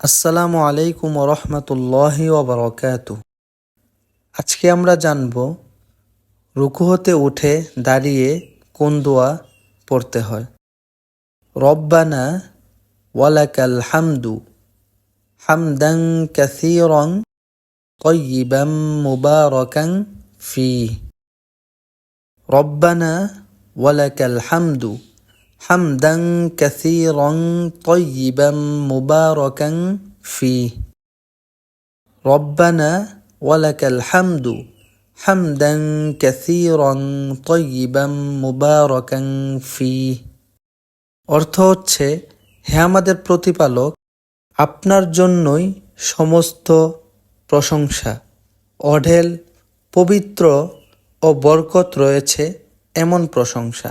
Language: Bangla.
আসসালামু আলাইকুম রহমতুল্লাহ ওবরকাত আজকে আমরা জানব রুকু হতে উঠে দাঁড়িয়ে কোন দোয়া পড়তে হয়। রব্বানা ওয়ালাকাল হামদু হামদং কাসিরং তয়িবাম মুবারকাং ফি রব্বানা ওয়ালাকাল হামদু হামদাং কাসীরং তয়্যিবাম মুবারাকাং ফি রব্বানা ওয়ালাকাল হামদু হামদাং কাসীরং তয়্যিবাম মুবারাকাং ফি অর্থ হচ্ছে, হে আমাদের প্রতিপালক, আপনার জন্যই সমস্ত প্রশংসা। অঢেল, পবিত্র ও বরকত রয়েছে এমন প্রশংসা।